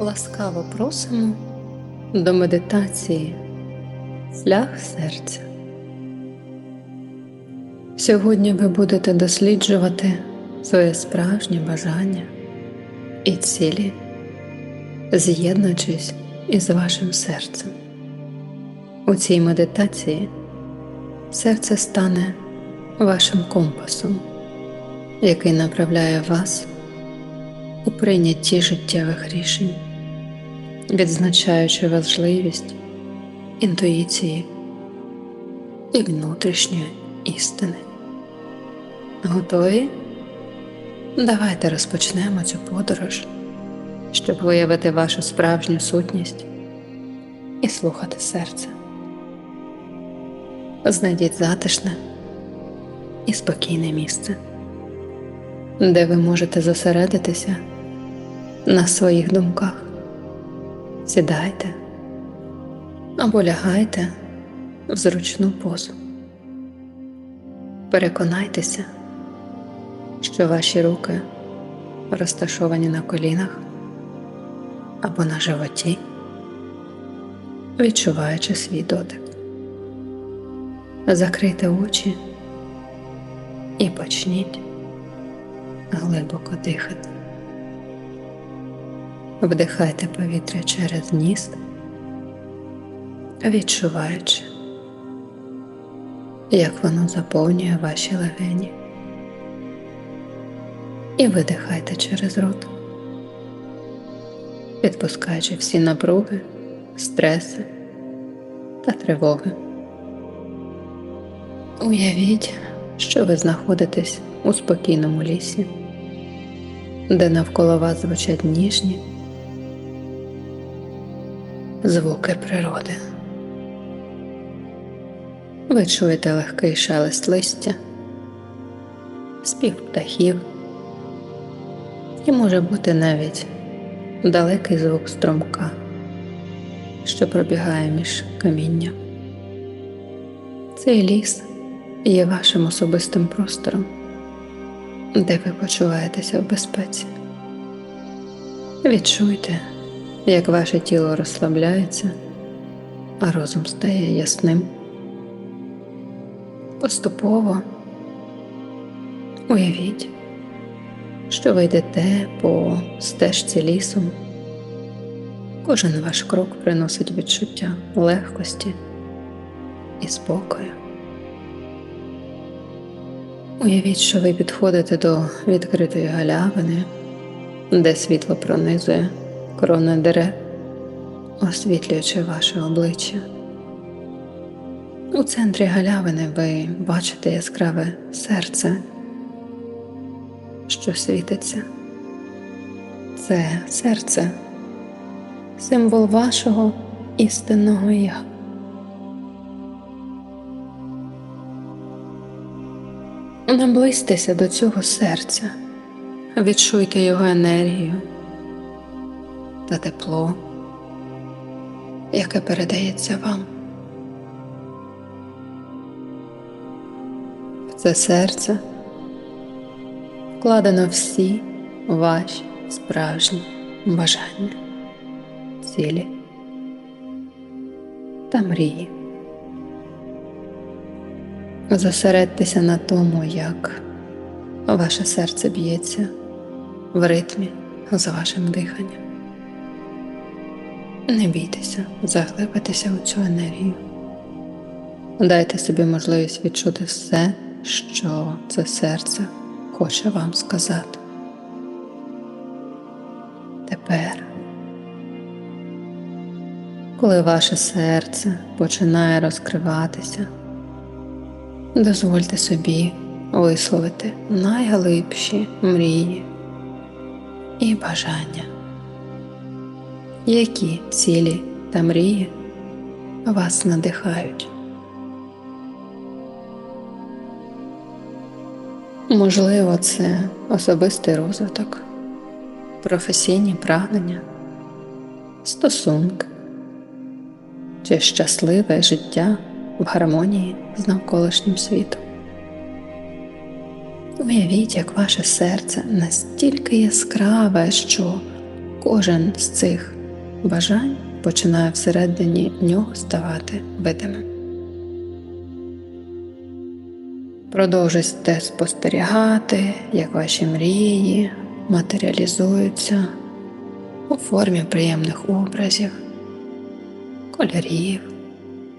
Ласкаво просимо до медитації Шлях серця. Сьогодні ви будете досліджувати своє справжнє бажання і цілі, з'єднуючись із вашим серцем. У цій медитації серце стане вашим компасом, який направляє вас у прийнятті життєвих рішень, відзначаючи важливість інтуїції і внутрішньої істини. Готові? Давайте розпочнемо цю подорож, щоб виявити вашу справжню сутність і слухати серце. Знайдіть затишне і спокійне місце, де ви можете зосередитися на своїх думках. Сідайте або лягайте в зручну позу. Переконайтеся, що ваші руки розташовані на колінах або на животі, відчуваючи свій дотик. Закрийте очі і почніть глибоко дихати. Вдихайте повітря через ніс, відчуваючи, як воно заповнює ваші легені. І видихайте через рот, відпускаючи всі напруги, стреси та тривоги. Уявіть, що ви знаходитесь у спокійному лісі, де навколо вас звучать ніжні звуки природи. Ви чуєте легкий шелест листя, спів птахів, і може бути навіть далекий звук струмка, що пробігає між камінням. Цей ліс є вашим особистим простором, де ви почуваєтеся в безпеці. Відчуйте, як ваше тіло розслабляється, а розум стає ясним. Поступово уявіть, що ви йдете по стежці лісом. Кожен ваш крок приносить відчуття легкості і спокою. Уявіть, що ви підходите до відкритої галявини, де світло пронизує крони дерев, освітлюючи ваше обличчя. У центрі галявини ви бачите яскраве серце, що світиться. Це серце символ вашого істинного я. Наблизьтеся до цього серця, відчуйте його енергію та тепло, яке передається вам. В це серце вкладено всі ваші справжні бажання, цілі та мрії. Зосередьтеся на тому, як ваше серце б'ється в ритмі з вашим диханням. Не бійтеся заглибитися у цю енергію. Дайте собі можливість відчути все, що це серце хоче вам сказати. Тепер, коли ваше серце починає розкриватися, дозвольте собі висловити найглибші мрії і бажання. Які цілі та мрії вас надихають? Можливо, це особистий розвиток, професійні прагнення, стосунки чи щасливе життя в гармонії з навколишнім світом. Уявіть, як ваше серце настільки яскраве, що кожен з цих бажань починає всередині нього ставати видимим. Продовжуйте спостерігати, як ваші мрії матеріалізуються у формі приємних образів, кольорів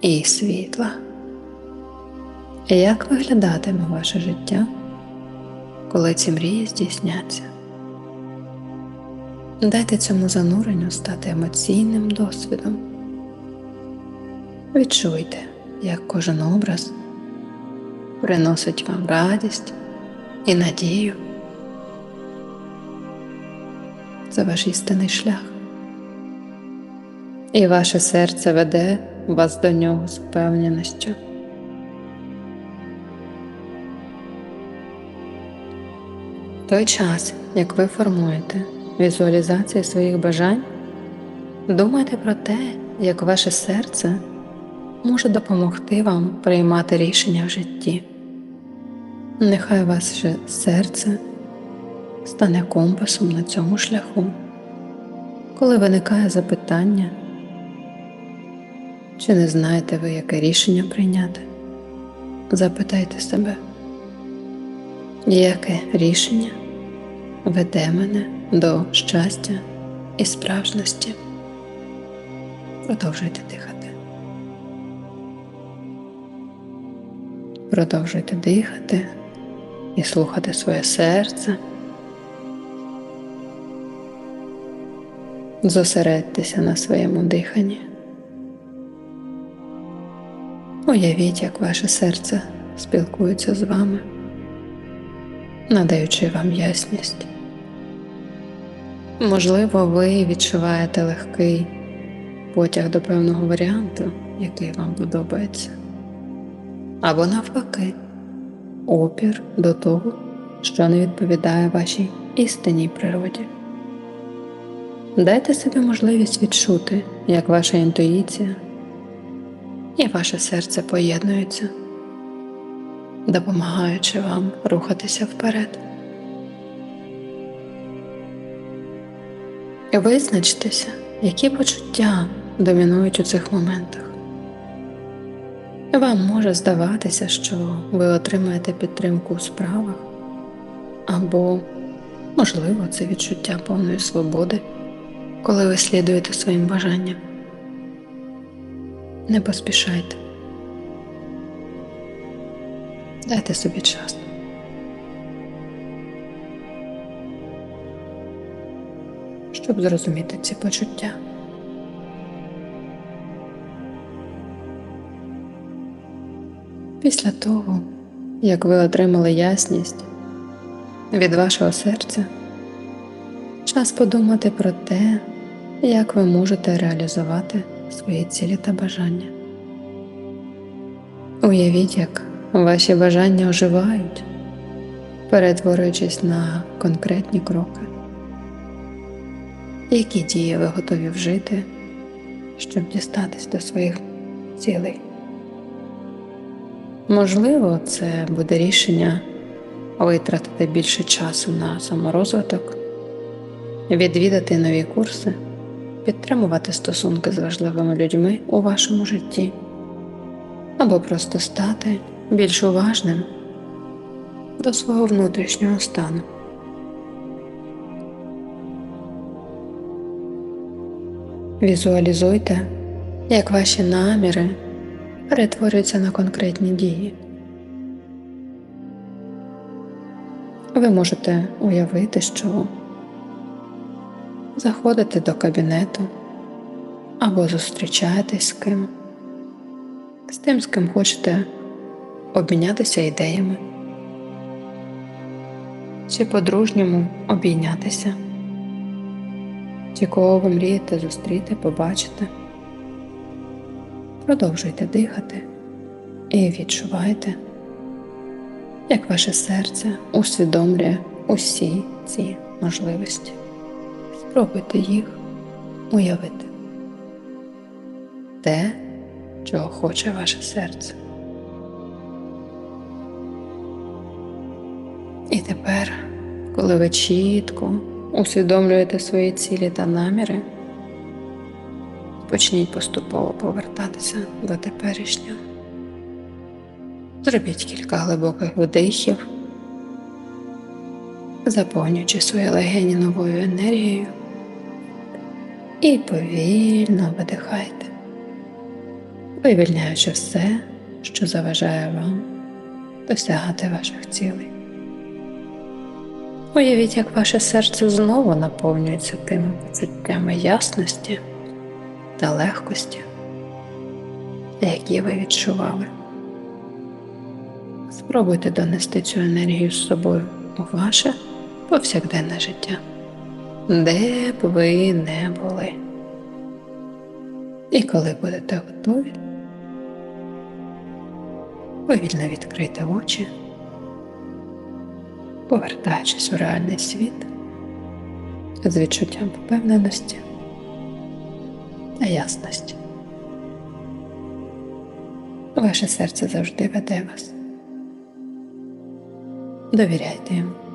і світла. Як виглядатиме ваше життя, коли ці мрії здійсняться? Дайте цьому зануренню стати емоційним досвідом. Відчуйте, як кожен образ приносить вам радість і надію. Це ваш істинний шлях. І ваше серце веде вас до нього з впевненістю. той час, як ви формуєте візуалізацію своїх бажань, думайте про те, як ваше серце може допомогти вам приймати рішення в житті. Нехай ваше серце стане компасом на цьому шляху, коли виникає запитання, чи не знаєте ви, яке рішення прийняти, запитайте себе, яке рішення веде мене до щастя і справжності. Продовжуйте дихати. Продовжуйте дихати і слухати своє серце. Зосередьтеся на своєму диханні. Уявіть, як ваше серце спілкується з вами, надаючи вам ясність. Можливо, ви відчуваєте легкий потяг до певного варіанту, який вам подобається, або навпаки, опір до того, що не відповідає вашій істинній природі. Дайте собі можливість відчути, як ваша інтуїція і ваше серце поєднуються, допомагаючи вам рухатися вперед. Визначтеся, які почуття домінують у цих моментах. Вам може здаватися, що ви отримаєте підтримку у справах, або, можливо, це відчуття повної свободи, коли ви слідуєте своїм бажанням. Не поспішайте. Дайте собі час. Щоб зрозуміти ці почуття. Після того, як ви отримали ясність від вашого серця, час подумати про те, як ви можете реалізувати свої цілі та бажання. Уявіть, як ваші бажання оживають, перетворюючись на конкретні кроки які дії ви готові вжити, щоб дістатись до своїх цілей. Можливо, це буде рішення витратити більше часу на саморозвиток, відвідати нові курси, підтримувати стосунки з важливими людьми у вашому житті, або просто стати більш уважним до свого внутрішнього стану. Візуалізуйте, як ваші наміри перетворюються на конкретні дії. Ви можете уявити, що заходите до кабінету або зустрічаєтесь з ким, з тим, з ким хочете обмінятися ідеями чи по-дружньому обійнятися чи кого ви мрієте зустріти, побачити. Продовжуйте дихати і відчувайте, як ваше серце усвідомлює усі ці можливості. Спробуйте їх уявити. Те, чого хоче ваше серце. І тепер, коли ви чітко усвідомлюєте свої цілі та наміри, почніть поступово повертатися до теперішнього. Зробіть кілька глибоких вдихів, заповнюючи свої легені новою енергією і повільно видихайте, вивільняючи все, що заважає вам досягати ваших цілей. Уявіть, як ваше серце знову наповнюється тими почуттями ясності та легкості, які ви відчували. Спробуйте донести цю енергію з собою у ваше повсякденне життя, де б ви не були. І коли будете готові, повільно відкрийте очі, повертаючись у реальний світ з відчуттям впевненості та ясності. Ваше серце завжди веде вас. Довіряйте йому.